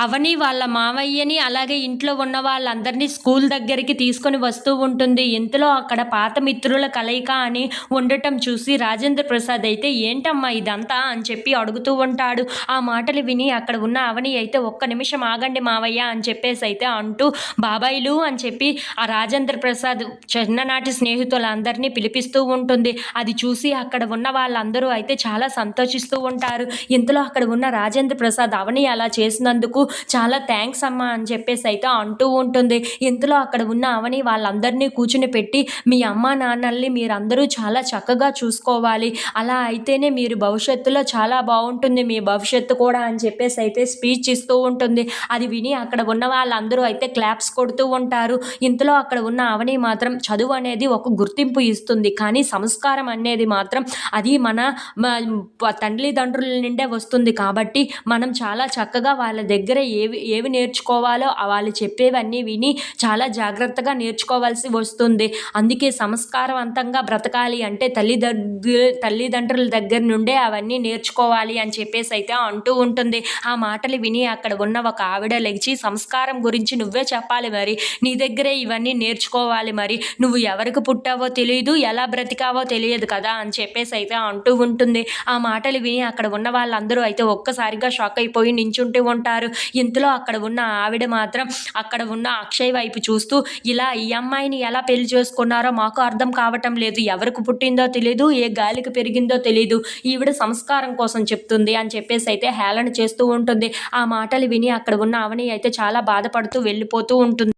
అవని వాళ్ళ మావయ్యని అలాగే ఇంట్లో ఉన్న వాళ్ళందరినీ స్కూల్ దగ్గరికి తీసుకొని వస్తూ ఉంటుంది. ఇంతలో అక్కడ పాత మిత్రుల కలయిక అని ఉండటం చూసి రాజేంద్ర ప్రసాద్ అయితే ఏంటమ్మా ఇదంతా? అని చెప్పి అడుగుతూ ఉంటాడు. ఆ మాటలు విని అక్కడ ఉన్న అవని అయితే ఒక్క నిమిషం ఆగండి మావయ్య అని చెప్పేసి అయితే అంటూ బాబాయిలు అని చెప్పి ఆ రాజేంద్ర ప్రసాద్ చిన్ననాటి స్నేహితులందరినీ పిలిపిస్తూ ఉంటుంది. అది చూసి అక్కడ ఉన్న వాళ్ళందరూ అయితే చాలా సంతోషిస్తూ ఉంటారు. ఇంతలో అక్కడ ఉన్న రాజేంద్ర ప్రసాద్ అవని అలా చేసినందుకు చాలా థ్యాంక్స్ అమ్మా అని చెప్పేసి అయితే అంటూ ఉంటుంది. ఇంతలో అక్కడ ఉన్న అవని వాళ్ళందరినీ కూర్చుని పెట్టి మీ అమ్మ నాన్నల్ని మీరందరూ చాలా చక్కగా చూసుకోవాలి. అలా అయితేనే మీరు భవిష్యత్తులో చాలా బాగుంటుంది. మీ భవిష్యత్తు కూడా అని చెప్పేసి అయితే స్పీచ్ ఇస్తూ ఉంటుంది. అది విని అక్కడ ఉన్న వాళ్ళందరూ అయితే క్లాప్స్ కొడుతూ ఉంటారు. ఇంతలో అక్కడ ఉన్న అవని మాత్రం చదువు అనేది ఒక గుర్తింపు ఇస్తుంది. కానీ సంస్కారం అనేది మాత్రం అది మన మ- తల్లిదండ్రుల నుండే వస్తుంది. కాబట్టి మనం చాలా చక్కగా వాళ్ళ దగ్గర దగ్గర ఏవి ఏవి నేర్చుకోవాలో వాళ్ళు చెప్పేవన్నీ విని చాలా జాగ్రత్తగా నేర్చుకోవాల్సి వస్తుంది. అందుకే సంస్కారవంతంగా బ్రతకాలి అంటే తల్లిదండ్రుల తల్లిదండ్రుల దగ్గర నుండే అవన్నీ నేర్చుకోవాలి అని చెప్పేసి అయితే అంటూ ఉంటుంది. ఆ మాటలు విని అక్కడ ఉన్న ఒక ఆవిడ లెగిచి సంస్కారం గురించి నువ్వే చెప్పాలి మరి. నీ దగ్గరే ఇవన్నీ నేర్చుకోవాలి మరి. నువ్వు ఎవరికి పుట్టావో తెలియదు ఎలా బ్రతికావో తెలియదు కదా అని చెప్పేసి అయితే అంటూ ఉంటుంది. ఆ మాటలు విని అక్కడ ఉన్న వాళ్ళందరూ అయితే ఒక్కసారిగా షాక్ అయిపోయి నించుంటూ ఉంటారు. ఇంతలో అక్కడ ఉన్న ఆవిడ మాత్రం అక్కడ ఉన్న అక్షయ్ వైపు చూస్తూ ఇలా ఈ అమ్మాయిని ఎలా పెళ్ళి చేసుకున్నారో మాకు అర్థం కావటం లేదు. ఎవరికి పుట్టిందో తెలియదు ఏ గాలికి పెరిగిందో తెలియదు ఈవిడ సంస్కారం కోసం చెప్తుంది అని చెప్పేసి అయితే హేళన చేస్తూ ఉంటుంది. ఆ మాటలు విని అక్కడ ఉన్న అవని అయితే చాలా బాధపడుతూ వెళ్ళిపోతూ ఉంటుంది.